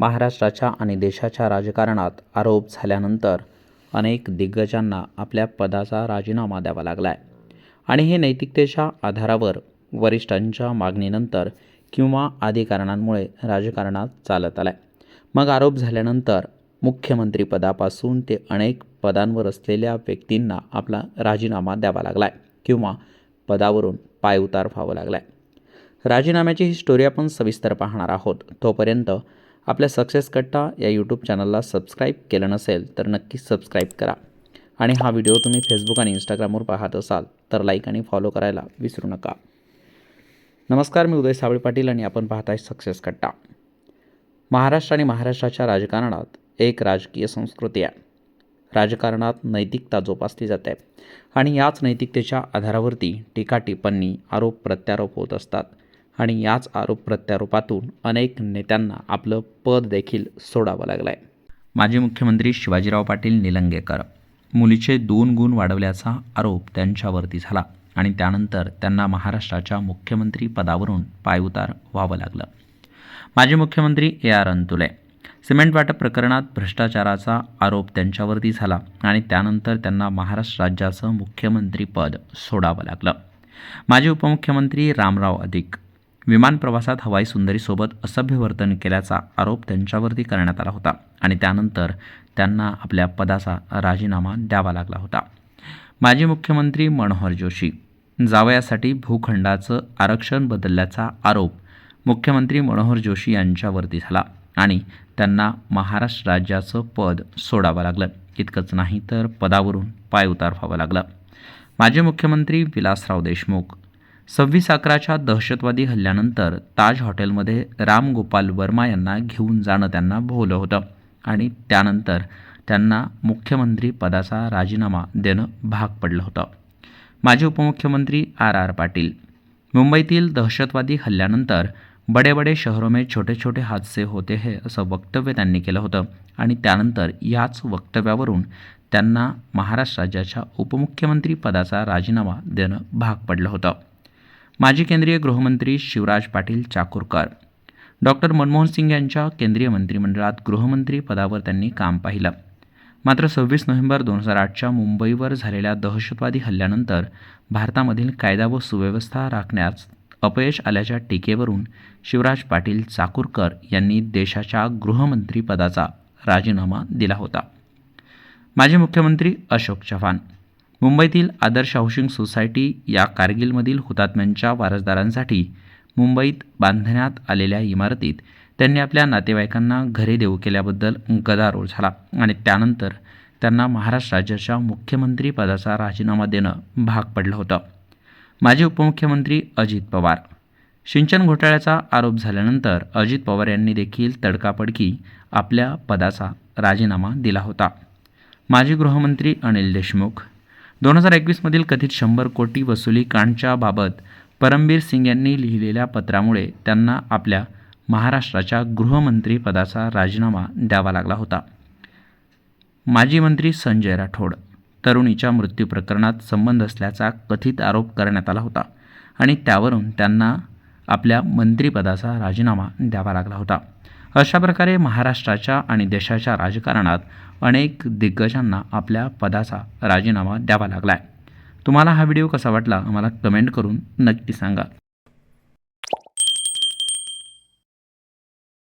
महाराष्ट्राच्या आणि देशाच्या राजकारणात आरोप झाल्यानंतर अनेक दिग्गजांना आपल्या पदाचा राजीनामा द्यावा लागला आहे आणि हे नैतिकतेच्या आधारावर वरिष्ठांच्या मागणीनंतर किंवा आदी कारणांमुळे राजकारणात चालत आलाय. आहे मग आरोप झाल्यानंतर मुख्यमंत्रीपदापासून ते अनेक पदांवर असलेल्या व्यक्तींना आपला राजीनामा द्यावा लागला आहे किंवा पदावरून पायउतार व्हावं लागला आहे राजीनाम्याची ही स्टोरी आपण सविस्तर पाहणार आहोत. तोपर्यंत आपल्या सक्सेस कट्टा या यूट्यूब चॅनलला सबस्क्राईब केलं नसेल तर नक्की सबस्क्राईब करा. आणि हा व्हिडिओ तुम्ही फेसबुक आणि इंस्टाग्रामवर पाहत असाल तर लाईक आणि फॉलो करायला विसरू नका. नमस्कार मी उदय सावळे पाटील आणि आपण पाहत आहे सक्सेस कट्टा. महाराष्ट्र आणि महाराष्ट्राच्या राजकारणात एक राजकीय संस्कृती आहे. राजकारणात नैतिकता जोपासली जाते आणि याच नैतिकतेच्या आधारावरती टीका टिप्पणी आरोप प्रत्यारोप होत असतात. आणि याच आरोप प्रत्यारोपातून अनेक नेत्यांना आपलं पद देखील सोडावं लागलं आहे माजी मुख्यमंत्री शिवाजीराव पाटील निलंगेकर. मुलीचे दोन गुण वाढवल्याचा आरोप त्यांच्यावरती झाला आणि त्यानंतर त्यांना महाराष्ट्राच्या मुख्यमंत्री पदावरून पायउतार व्हावं लागलं. माजी मुख्यमंत्री ए आर अंतुले सिमेंट वाटप प्रकरणात भ्रष्टाचाराचा आरोप त्यांच्यावरती झाला आणि त्यानंतर त्यांना महाराष्ट्र राज्याचं मुख्यमंत्रीपद सोडावं लागलं. माजी उपमुख्यमंत्री रामराव अधिक. विमान प्रवासात हवाई सुंदरीसोबत असभ्य वर्तन केल्याचा आरोप त्यांच्यावरती करण्यात आला होता आणि त्यानंतर त्यांना आपल्या पदाचा राजीनामा द्यावा लागला होता. माजी मुख्यमंत्री मनोहर जोशी जावयासाठी भूखंडाचं आरक्षण बदलल्याचा आरोप मुख्यमंत्री मनोहर जोशी यांच्यावरती झाला आणि त्यांना महाराष्ट्र राज्याचं पद सोडावं लागलं. इतकंच नाही तर पदावरून पायउतार व्हावं लागलं. माजी मुख्यमंत्री विलासराव देशमुख सव्वीस अकराच्या दहशतवादी हल्ल्यानंतर ताज हॉटेलमध्ये राम गोपाल वर्मा यांना घेऊन जाणं त्यांना भोवलं होतं. आणि त्यानंतर त्यांना मुख्यमंत्री पदाचा राजीनामा देणं भाग पडलं होतं. माजी उपमुख्यमंत्री आर आर पाटील. मुंबईतील दहशतवादी हल्ल्यानंतर बडे बडे शहरों में छोटे छोटे हादसे होते हे असं वक्तव्य त्यांनी केलं होतं. आणि त्यानंतर याच वक्तव्यावरून त्यांना महाराष्ट्र राज्याच्या उपमुख्यमंत्री पदाचा राजीनामा देणं भाग पडलं होतं. माजी केंद्रीय गृहमंत्री शिवराज पाटील चाकूरकर डॉक्टर मनमोहन सिंग यांच्या केंद्रीय मंत्रिमंडळात गृहमंत्री पदावर त्यांनी काम पाहिलं. मात्र सव्वीस नोव्हेंबर दोन हजार आठच्या मुंबईवर झालेल्या दहशतवादी हल्ल्यानंतर भारतामधील कायदा व सुव्यवस्था राखण्यास अपयश आल्याच्या टीकेवरून शिवराज पाटील चाकूरकर यांनी देशाच्या गृहमंत्रीपदाचा राजीनामा दिला होता. माजी मुख्यमंत्री अशोक चव्हाण मुंबईतील आदर्श हाऊसिंग सोसायटी या कारगिलमधील हुतात्म्यांच्या वारसदारांसाठी मुंबईत बांधण्यात आलेल्या इमारतीत त्यांनी आपल्या नातेवाईकांना घरे देऊ केल्याबद्दल गदारोळ झाला आणि त्यानंतर त्यांना महाराष्ट्र राज्याच्या मुख्यमंत्री पदाचा राजीनामा देणं भाग पडलं होतं. माजी उपमुख्यमंत्री अजित पवार. सिंचन घोटाळ्याचा आरोप झाल्यानंतर अजित पवार यांनी देखील तडकापडकी आपल्या पदाचा राजीनामा दिला होता. माजी गृहमंत्री अनिल देशमुख दोन हजार एकवीसमधील कथित शंभर कोटी वसुली कांडच्याबाबत परमबीर सिंग यांनी लिहिलेल्या पत्रामुळे त्यांना आपल्या महाराष्ट्राच्या गृहमंत्री पदाचा राजीनामा द्यावा लागला होता. माजी मंत्री संजय राठोड तरुणीच्या मृत्यू प्रकरणात संबंध असल्याचा कथित आरोप करण्यात आला होता आणि त्यावरून त्यांना आपल्या मंत्रिपदाचा राजीनामा द्यावा लागला होता. अशा प्रकारे महाराष्ट्राच्या आणि देशाच्या राजकारणात अनेक दिग्गजांना आपल्या पदाचा राजीनामा द्यावा लागला आहे तुम्हाला हा व्हिडिओ कसा वाटला आम्हाला कमेंट करून नक्की सांगा.